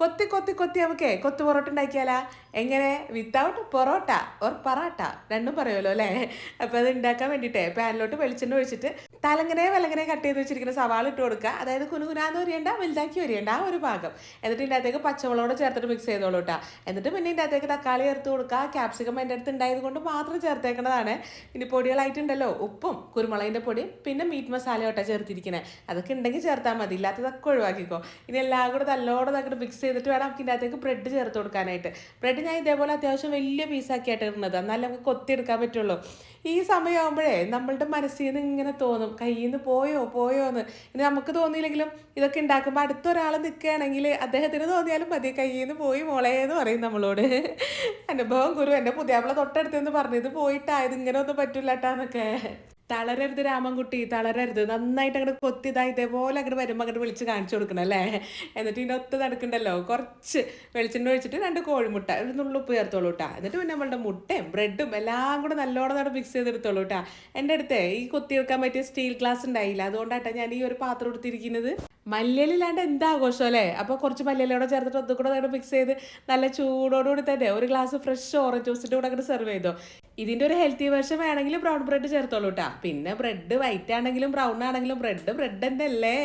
കൊത്തി കൊത്തി കൊത്തി നമുക്ക് കൊത്തു പൊറോട്ട ഉണ്ടാക്കിയാലാ? എങ്ങനെ? Without parotta or paratha? രണ്ടും പറയുമല്ലോ അല്ലേ? അപ്പോൾ അത് ഉണ്ടാക്കാൻ വേണ്ടിയിട്ട് പാനിലോട്ട് വെളിച്ചെണ്ണ ഒഴിച്ചിട്ട് തലങ്ങനെ വിലങ്ങനെ കട്ട് ചെയ്ത് വെച്ചിരിക്കുന്ന സവാള ഇട്ട് കൊടുക്കുക. അതായത് കുനുകുനാന്ന് ഒരിയണ്ട വലുതാക്കി ഒരിയണ്ട ആ ഒരു ഭാഗം. എന്നിട്ട് ഇതിന്റെ അകത്തേക്ക് പച്ചമുളകോട് ചേർത്തിട്ട് മിക്സ് ചെയ്തോളൂ കേട്ടോ എന്നിട്ട് പിന്നെ ഇതിന്റെ അകത്തേക്ക് തക്കാളി ചേർത്ത് കൊടുക്കുക. ക്യാപ്സിക്കം എന്റെ അടുത്ത് ഉണ്ടായത് കൊണ്ട് മാത്രം ചേർത്തേക്കുന്നതാണ് ഇനി പൊടികളായിട്ടുണ്ടല്ലോ ഉപ്പും കുരുമുളകിന്റെ പൊടിയും പിന്നെ മീറ്റ് മസാല ചേർത്തിരിക്കുന്നത് അതൊക്കെ ഉണ്ടെങ്കിൽ ചേർത്താൽ മതി. ഇല്ലാത്തതൊക്കെ ഒഴിവാക്കിക്കോ. ഇനി എല്ലാം കൂടെ നല്ലോണം അങ്ങോട്ട് മിക്സ് ചെയ്തിട്ട് വേണം നമുക്ക് ഇതിന്റെ അകത്തേക്ക് ബ്രെഡ് ചേർത്ത് കൊടുക്കാനായിട്ട്. ബ്രെഡ് ഞാൻ ഇതേപോലെ അത്യാവശ്യം വലിയ പീസാക്കിയായിട്ട് ഇടുന്നത്. എന്നാലും നമുക്ക് കൊത്തിയെടുക്കാൻ പറ്റുള്ളൂ. ഈ സമയമാകുമ്പോഴേ നമ്മളുടെ മനസ്സിൽ നിന്ന് ഇങ്ങനെ തോന്നും കയ്യിൽ നിന്ന് പോയോ പോയോ എന്ന്. ഇനി നമുക്ക് തോന്നിയില്ലെങ്കിലും ഇതൊക്കെ ഉണ്ടാക്കുമ്പോൾ അടുത്തൊരാൾ നിൽക്കുകയാണെങ്കിൽ അദ്ദേഹത്തിന് തോന്നിയാലും മതി കയ്യിൽ നിന്ന് പോയി മോളെ എന്ന് പറയും നമ്മളോട്. അനുഭവം ഗുരു എന്റെ പുതിയാപ്പിള തൊട്ടടുത്തെന്ന് പറഞ്ഞു ഇത് പോയിട്ടായത് ഇങ്ങനെ ഒന്നും പറ്റില്ല കേട്ടാന്നൊക്കെ തളരരുത് രാമൻകുട്ടി തളരരുത്. നന്നായിട്ട് അങ്ങോട്ട് കൊത്തിയതായി ഇതേപോലെ അങ്ങോട്ട് വരുമ്പോൾ അങ്ങോട്ട് വിളിച്ച് കാണിച്ചു കൊടുക്കണം അല്ലേ? എന്നിട്ട് ഇതിന്റെ ഒത്ത് നടക്കണ്ടല്ലോ? കുറച്ച് വെളിച്ചെണ്ണ ഒഴിച്ചിട്ട് രണ്ട് കോഴിമുട്ട ഒരു നുള്ളുപ്പ് ചേർത്തോളൂ കേട്ടാ എന്നിട്ട് പിന്നെ നമ്മളുടെ മുട്ടയും ബ്രെഡും എല്ലാം കൂടെ നല്ലോണം നട മിക്സ് ചെയ്തെടുത്തോളൂ കേട്ടാ എന്റെ അടുത്ത് ഈ കൊത്തി എടുക്കാൻ പറ്റിയ സ്റ്റീൽ ഗ്ലാസ് ഉണ്ടായില്ല. അതുകൊണ്ടാട്ടാ ഞാൻ ഈ ഒരു പാത്രം എടുത്തിരിക്കുന്നത്. മല്ലിയിലാണ്ട് എന്താ ആഘോഷം അല്ലേ? അപ്പോൾ കുറച്ച് മല്ലിയിലൂടെ ചേർത്തിട്ട് ഒന്നും കൂടെ മിക്സ് ചെയ്ത് നല്ല ചൂടോടുകൂടി തന്നെ ഒരു ഗ്ലാസ് ഫ്രഷ് ഓറഞ്ച് ജ്യൂസിന്റെ കൂടെ അങ്ങോട്ട് സെർവ് ചെയ്തോ. ഇതിന്റെ ഒരു ഹെൽത്തി വേർഷൻ വേണമെങ്കിൽ ബ്രൗൺ ബ്രെഡ് ചേർത്തോളൂട്ടാ. പിന്നെ ബ്രെഡ് വൈറ്റ് ആണെങ്കിലും ബ്രൗൺ ആണെങ്കിലും ബ്രെഡ് ബ്രെഡ് തന്നെ അല്ലേ